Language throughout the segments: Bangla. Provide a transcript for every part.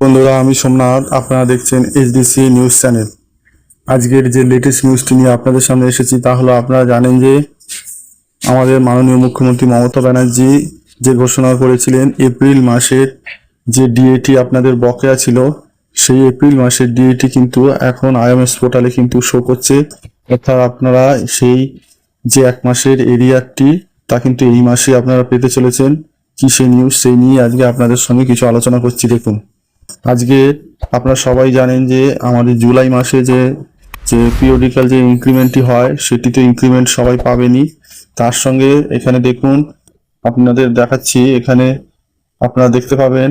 বন্ধুরা, আমি সোমনাথ, আপনারা দেখছেন এইচডিসি নিউজ চ্যানেল। আজকের যে লেটেস্ট নিউজটি নিয়ে আপনাদের সামনে এসেছি, তা হলো আপনারা জানেন যে আমাদের মাননীয় মুখ্যমন্ত্রী মমতা ব্যানার্জি যে ঘোষণা করেছিলেন এপ্রিল মাসের যে ডিএটি আপনাদের বকেয়া ছিল, সেই এপ্রিল মাসের ডিএটি কিন্তু এখন আইএমএস পোর্টালে কিন্তু শো করছে। অর্থাৎ আপনারা সেই যে এক মাসের এরিয়ারটি তা কিন্তু এই মাসে আপনারা পেতে চলেছেন। কি নিউজ সেই নিয়ে আজকে আপনাদের সঙ্গে কিছু আলোচনা করছি, দেখুন। আজকে আপনারা সবাই জানেন যে আমাদের জুলাই মাসে যে যে পিরিয়ডিক্যাল যে ইনক্রিমেন্টটি হয় সেটি তো ইনক্রিমেন্ট সবাই পাবেনি তার সঙ্গে এখানে দেখুন, আপনাদের দেখাচ্ছি, এখানে আপনারা দেখতে পাবেন।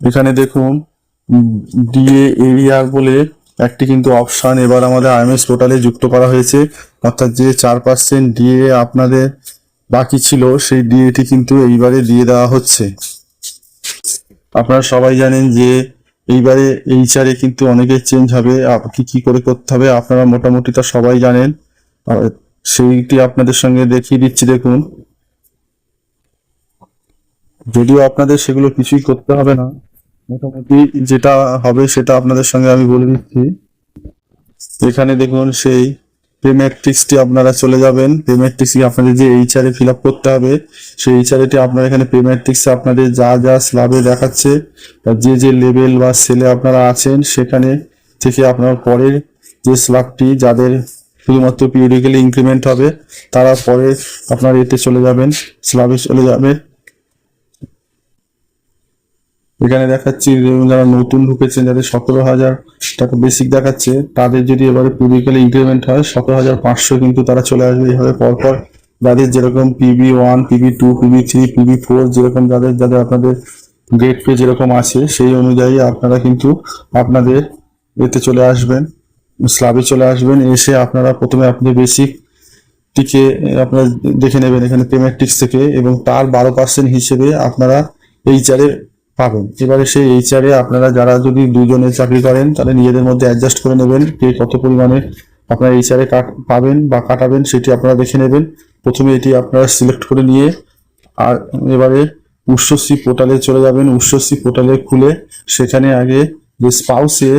এখানে দেখুন ডিএ এরিয়ার বলে একটি কিন্তু অপশন এবার আমাদের আইএমএস পোর্টালে যুক্ত করা হয়েছে। অর্থাৎ যে চার পার্সেন্ট ডিএ আপনাদের বাকি ছিল, সেই ডিএটি কিন্তু এইবারে দিয়ে দেওয়া হচ্ছে। আপনারা সবাই জানেন যে এইবারে এইচআরে কিন্তু অনেকের চেঞ্জ হবে কি কি করে করতে হবে আপনারা মোটামুটি তা সবাই জানেন। সেইটি আপনাদের সঙ্গে দেখিয়ে দিচ্ছি, দেখুন। যদিও আপনাদের সেগুলো কিছুই করতে হবে না, মোটামুটি যেটা হবে সেটা আপনাদের সঙ্গে আমি বলে দিচ্ছি। এখানে দেখুন সেই পেমেট্রিক্সটি আপনারা চলে যাবেন। পেমেট্রিক্স আপনাদের যে এইচআর এ ফিল আপ করতে হবে, সেই এইচআরটি আপনারা এখানে পেমেট্রিক্সে আপনাদের যা যা স্ল্যাবে দেখাচ্ছে, বা যে যে লেভেল বা সেলে আপনারা আছেন, সেখানে থেকে আপনার পরের যে স্ল্যাবটি যাদের শুধুমাত্র পিরিয়ডিক্যালি ইনক্রিমেন্ট হবে, তারা পরে আপনার এতে চলে যাবেন স্ল্যাবে চলে যাবেন। এখানে দেখাচ্ছি যারা নতুন ঢুকেছেন, যাদের সতেরো হাজার টাকা বেসিক দেখাচ্ছে, তাদের যদি এবারে পিভিক্যালি ইনক্রিমেন্ট হয়, সতেরো হাজার পাঁচশো কিন্তু তারা চলে আসবে এইভাবে পরপর। যাদের যেরকম PB one PB two PB three PB four যেরকম যাদের যাদের আপনাদের গ্রেড পে যেরকম আছে, সেই অনুযায়ী আপনারা কিন্তু আপনাদের এতে চলে আসবেন স্লাবে চলে আসবেন। এসে আপনারা প্রথমে আপনাদের বেসিক টিকে, আপনারা দেখে নেবেন এখানে পেমেট্রিক্স থেকে এবং তার বারো পার্সেন্ট হিসেবে আপনারা এইচআরে পাবেন। এবারে সেই এইচআরে আপনারা যারা যদি দুজনে চাকরি করেন, তাহলে নিজেদের মধ্যে অ্যাডজাস্ট করে নেবেন কে কত পরিমাণে আপনারা এইচআরে পাবেন বা কাটাবেন, সেটি আপনারা দেখে নেবেন। প্রথমে এটি আপনারা সিলেক্ট করে নিয়ে, আর এবারে উৎসশ্রী পোর্টালে চলে যাবেন। উৎসশ্রী পোর্টালে খুলে সেখানে আগে যে স্পাউসে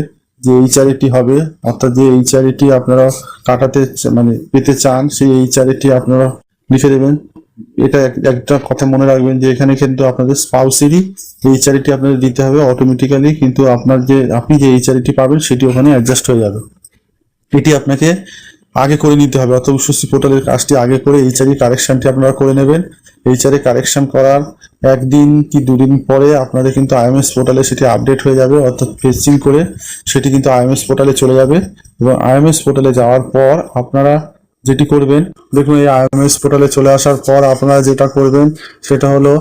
যে এইচআরএটি হবে, অর্থাৎ যে এইচআরএটি আপনারা কাটাতে মানে পেতে চান, সেই এইচআরএটি আপনারা লিখে দেবেন। এটা এক- একটা কথা মনে রাখবেন যে এখানে কিন্তু আপনাদের স্পাউসেরই এইচআরএটি আপনাদের দিতে হবে অটোমেটিক্যালি কিন্তু আপনার যে, আপনি যে এইচআরএটি পাবেন সেটি ওখানে অ্যাডজাস্ট হয়ে যাবে। এটি আপনাকে আগে করে নিতে হবে অর্থাৎ উচ্চশ্রী পোর্টালের কাজটি আগে করে এইচআরই কারেকশনটি আপনারা করে নেবেন। এইচআরএ কারেকশন করার একদিন কি দুদিন পরে আপনাদের কিন্তু আইএমএস পোর্টালে সেটি আপডেট হয়ে যাবে, অর্থাৎ ফেসিং করে সেটি কিন্তু আইএমএস পোর্টালে চলে যাবে। এবং আইএমএস পোর্টালে যাওয়ার পর আপনারা যেটি করবেন, দেখুন এই আইএমএস পোর্টালে চলে আসার পর আপনারা যেটা করবেন, সেটা হলো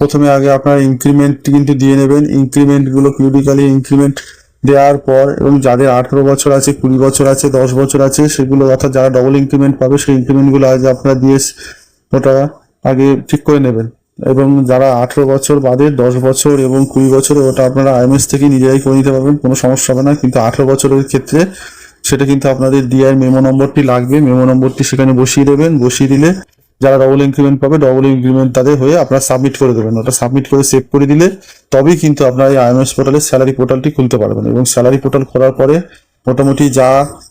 প্রথমে আগে আপনারা ইনক্রিমেন্ট কিন্তু দিয়ে নেবেন। ইনক্রিমেন্টগুলো পিরিয়ডিক্যালি ইনক্রিমেন্ট দেওয়ার পর এবং যাদের আঠেরো বছর আছে, কুড়ি বছর আছে, দশ বছর আছে, সেগুলো অর্থাৎ যারা ডবল ইনক্রিমেন্ট পাবে, সেই ইনক্রিমেন্টগুলো আজ আপনারা দিয়ে ওটা আগে ঠিক করে নেবেন। এবং যারা আঠেরো বছর বাদে দশ বছর এবং কুড়ি বছর, ওটা আপনারা আইএমএস থেকে নিজেরাই করে নিতে পারবেন, কোনো সমস্যা হবে না। কিন্তু আঠেরো বছরের ক্ষেত্রে সেটা কিন্তু আপনাদের ডিআই মেমো নম্বরটি লাগবে। মেমো নম্বরটি সেখানে বসিয়ে দেবেন। বসিয়ে দিলে যারা ডবল ইনক্রিমেন্ট পাবে ডবল ইনক্রিমেন্ট তাদের হয়ে আপনারা সাবমিট করে দেবেন। ওটা সাবমিট করে সেভ করে দিলে তবেই কিন্তু আপনারা এই আইএমএস পোর্টালে স্যালারি পোর্টালটি খুলতে পারবেন এবং স্যালারি পোর্টাল খোলার পরে মোটামুটি যা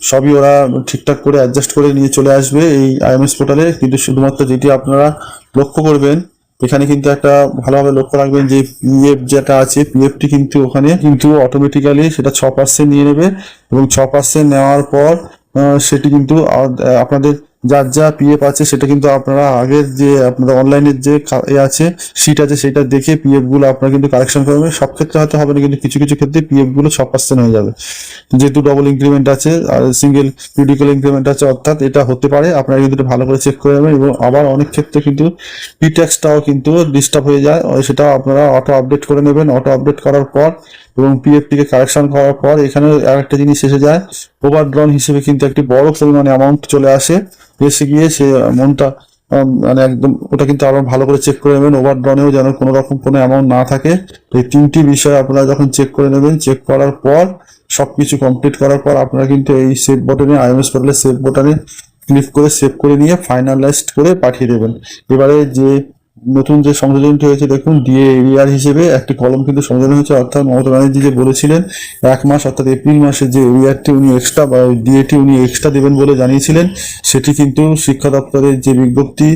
সবই ওরা ঠিকঠাক করে অ্যাডজাস্ট করে নিয়ে চলে আসবে এই আইএমএস পোর্টালে কিন্তু শুধুমাত্র যেটি আপনারা লক্ষ্য করবেন এখানে কিন্তু একটা ভালোভাবে লক্ষ্য রাখবেন যে পিএফ যেটা আছে পিএফটি কিন্তু ওখানে কিন্তু অটোমেটিক্যালি সেটা ছ পার্সেন্ট নিয়ে নেবে এবং ছ পার্সেন্ট নেওয়ার পর সেটি কিন্তু আপনাদের যার যা পিএফ আছে সেটা কিন্তু আপনারা আগের যে আপনাদের অনলাইনের যে এ আছে সিট আছে সেটা দেখে পিএফগুলো আপনারা কিন্তু কারেকশন করবেন। সব ক্ষেত্রে হয়তো হবে না, কিন্তু কিছু কিছু ক্ষেত্রে পিএফগুলো ছ পার্সেন্ট হয়ে যাবে। যেহেতু ডবল ইনক্রিমেন্ট আছে, আর সিঙ্গেল পিডিক্যাল ইনক্রিমেন্ট আছে, অর্থাৎ এটা হতে পারে, আপনারা কিন্তু ভালো করে চেক করে নেবেন এবং আবার অনেক ক্ষেত্রে কিন্তু পিট্যাক্সটাও কিন্তু ডিস্টার্ব হয়ে যায়। সেটাও আপনারা অটো আপডেট করে নেবেন। অটো আপডেট করার পর এবং পিএফটিকে কারেকশন করার পর এখানে আরেকটা জিনিস এসে যায়। ওভারড্রন হিসেবে কিন্তু একটি বড় পরিমাণে অ্যামাউন্ট চলে আসে। এসে গিয়ে সে অ্যামাউন্টটা মানে একদম ওটা কিন্তু আবার ভালো করে চেক করে নেবেন। ওভারড্রনেও যেন কোনো রকম কোনো অ্যামাউন্ট না থাকে। এই তিনটি বিষয় আপনারা যখন চেক করে নেবেন চেক করার পর সব কিছু কমপ্লিট করার পর আপনারা কিন্তু এই সেভ বটনে আইএমএস পোর্টালে সেভ বটনে ক্লিক করে সেভ করে নিয়ে ফাইনালাইজড করে পাঠিয়ে দেবেন। এবারে যে নতুন যে সংযোজনটি হয়েছে, দেখুন ডিএ এরিয়ার হিসেবে একটি কলম কিন্তু সংযোজন হয়েছে, অর্থাৎ মমতা ব্যানার্জি যে বলেছিলেন, এক মাস, অর্থাৎ এপ্রিল মাসে যে এরিয়ারটি উনি এক্সট্রা বা ডিএটি উনি এক্সট্রা দেবেন বলে জানিয়েছিলেন, সেটি কিন্তু শিক্ষা দপ্তরের যে বিজ্ঞপ্তি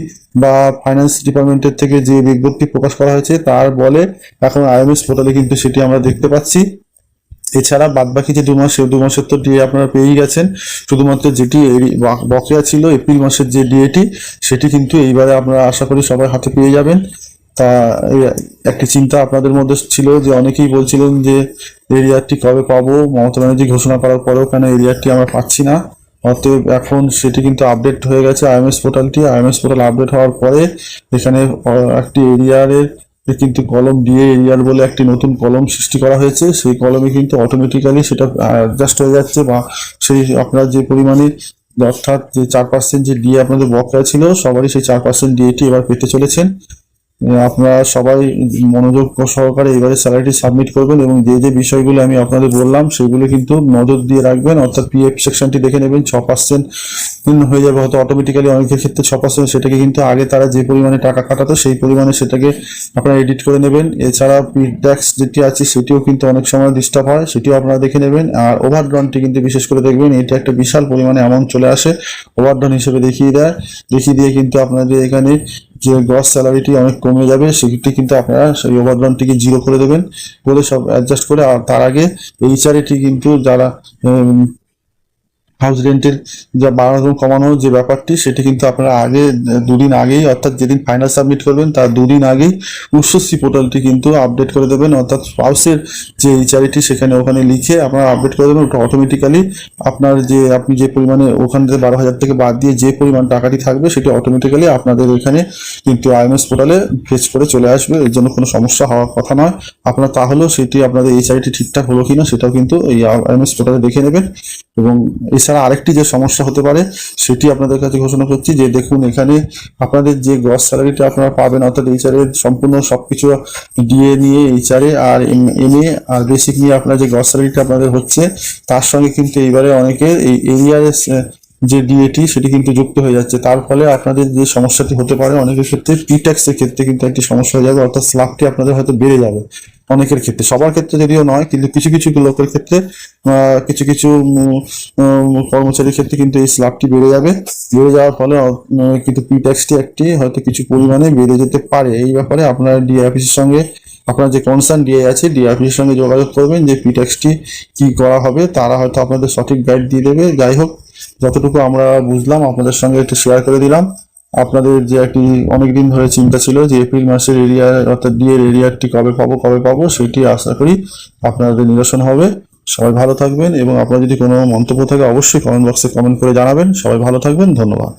বা ফাইন্যান্স ডিপার্টমেন্টের থেকে যে বিজ্ঞপ্তি প্রকাশ করা হয়েছে, তার বলে এখন আইএমএস পোর্টালে কিন্তু সেটি আমরা দেখতে পাচ্ছি। এছাড়া বাদবাকি যে দু মাস সেই দু মাসের তো ডিএ আপনারা পেয়েই গেছেন, শুধুমাত্র যেটি বকেয়া ছিল, এপ্রিল মাসের যে ডিএটি সেটি কিন্তু এইবারে আপনারা আশা করি সবাই হাতে পেয়ে যাবেন। তা একটি চিন্তা আপনাদের মধ্যে ছিল যে অনেকেই বলছিলেন যে এরিয়ারটি কবে পাবো, মমতা ব্যানার্জি ঘোষণা করার পরেও কেন এরিয়ারটি আমরা পাচ্ছি না। অতএব এখন সেটি কিন্তু আপডেট হয়ে গেছে আইএমএস পোর্টালটি। আইএমএস পোর্টাল আপডেট হওয়ার পরে এখানে একটি এরিয়ারের কিন্তু কলম দিয়ে এরিয়ার বলে একটি নতুন কলম সৃষ্টি করা হয়েছে, সেই কলমে কিন্তু অটোমেটিক্যালি সেটা অ্যাডজাস্ট হয়ে যাচ্ছে বা সেই আপনার যে পরিমাণে অর্থাৎ যে চার পার্সেন্ট যে ডিএ আপনাদের বকেয়া ছিল, সবারই সেই চার পার্সেন্ট ডিএটি এবার পেতে চলেছেন। আপনারা সবাই মনোযোগ সহকারে এবারে স্যালারিটি সাবমিট করবেন এবং যে যে বিষয়গুলো আমি আপনাদের বললাম, সেগুলো কিন্তু নজর দিয়ে রাখবেন। অর্থাৎ পিএফ সেকশনটি দেখে নেবেন, ছ পার্সেন্ট হয়ে যাবে হয়তো অটোমেটিক্যালি অনেকের ক্ষেত্রে ছ পার্সেন্ট সেটাকে কিন্তু আগে তারা যে পরিমাণে টাকা কাটাতো সেই পরিমাণে সেটাকে আপনারা এডিট করে নেবেন। এছাড়া ট্যাক্স যেটি আছে সেটিও কিন্তু অনেক সময় ডিস্টার্ব হয়, সেটিও আপনারা দেখে নেবেন। আর ওভারড্রনটি কিন্তু বিশেষ করে দেখবেন, এটা একটা বিশাল পরিমাণে অ্যামাউন্ট চলে আসে ওভারড্রন হিসেবে দেখিয়ে দেয়। দেখিয়ে দিয়ে কিন্তু আপনাদের এখানে যে গ্রস স্যালারিটি অনেক কমে যাবে, সেটি কিন্তু আপনারা সেই ওভারড্রনটিকে জিরো করে দেবেন করে সব অ্যাডজাস্ট করে। আর তার আগে এইচআরএটি কিন্তু যারা হাউস রেন্টের যা বাড়ানো কমানোর যে ব্যাপারটি, সেটি কিন্তু আপনারা আগে, দুদিন আগেই, অর্থাৎ যেদিন ফাইনাল সাবমিট করবেন, তার দুদিন আগেই উচ্চশ্রী পোর্টালটি কিন্তু আপডেট করে দেবেন। অর্থাৎ হাউসের যে এইচআরটি সেখানে ওখানে লিখে আপনারা আপডেট করে দেবেন। ওটা অটোমেটিক্যালি আপনার যে, আপনি যে পরিমাণে ওখান থেকে বারো হাজার থেকে বাদ দিয়ে যে পরিমাণ টাকাটি থাকবে, সেটি অটোমেটিক্যালি আপনাদের এখানে কিন্তু আইএমএস পোর্টালে ফেচ করে চলে আসবে। এর জন্য কোনো সমস্যা হওয়ার কথা নয়। আপনার তাহলেও সেটি আপনাদের এইচআইটি ঠিকঠাক হলো কিনা, সেটাও কিন্তু এই আইএমএস পোর্টালে দেখে নেবেন। এবং এছাড়া আরেকটি যে সমস্যা হতে পারে, সেটি আপনাদের কাছে ঘোষণা করছি যে দেখুন, এখানে আপনাদের যে গ্রস স্যালারিটা আপনারা পাবেন, অর্থাৎ এইচআর এর সম্পূর্ণ সবকিছু ডিএ নিয়ে এইচআরে আর এম এ আর বেসিক নিয়ে আপনার যে গ্রস স্যালারিটা আপনাদের হচ্ছে, তার সঙ্গে কিন্তু এইবারে অনেকে এই এরিয়ার যে ডিএটি সেটি কিন্তু যুক্ত হয়ে যাচ্ছে। তার ফলে আপনাদের যে সমস্যাটি হতে পারে অনেকের ক্ষেত্রে প্রিট্যাক্স এর ক্ষেত্রে কিন্তু একটি সমস্যা হয়ে যাবে, অর্থাৎ স্ল্যাবটি আপনাদের হয়তো বেড়ে যাবে অনেকের ক্ষেত্রে। সবার ক্ষেত্রে যদিও নয়, কিন্তু কিছু কিছু লোকের ক্ষেত্রে কিছু কিছু কর্মচারীর ক্ষেত্রে কিন্তু এই স্ল্যাবটি বেড়ে যাবে। বেড়ে যাওয়ার ফলে কিন্তু প্রিট্যাক্সটি একটি হয়তো কিছু পরিমাণে বেড়ে যেতে পারে। এই ব্যাপারে আপনারা ডিএ সঙ্গে আপনার যে কনসার্ন ডিএ আছে অফিসের সঙ্গে যোগাযোগ করবেন যে প্রিট্যাক্সটি কি করা হবে, তারা হয়তো আপনাদের সঠিক গাইড দিয়ে দেবে। যাই হোক, যতটুকু আমরা বুঝলাম, আপনাদের সঙ্গে একটু শেয়ার করে দিলাম। আপনাদের যে একটি অনেকদিন ধরে চিন্তা ছিল যে এপ্রিল মাসের এরিয়া অর্থাৎ ডিএর এরিয়ারটি কবে পাবো কবে পাবো, সেটি আশা করি আপনাদের নিরসন হবে। সবাই ভালো থাকবেন এবং আপনার যদি কোনো মন্তব্য থাকে, অবশ্যই কমেন্ট বক্সে কমেন্ট করে জানাবেন। সবাই ভালো থাকবেন, ধন্যবাদ।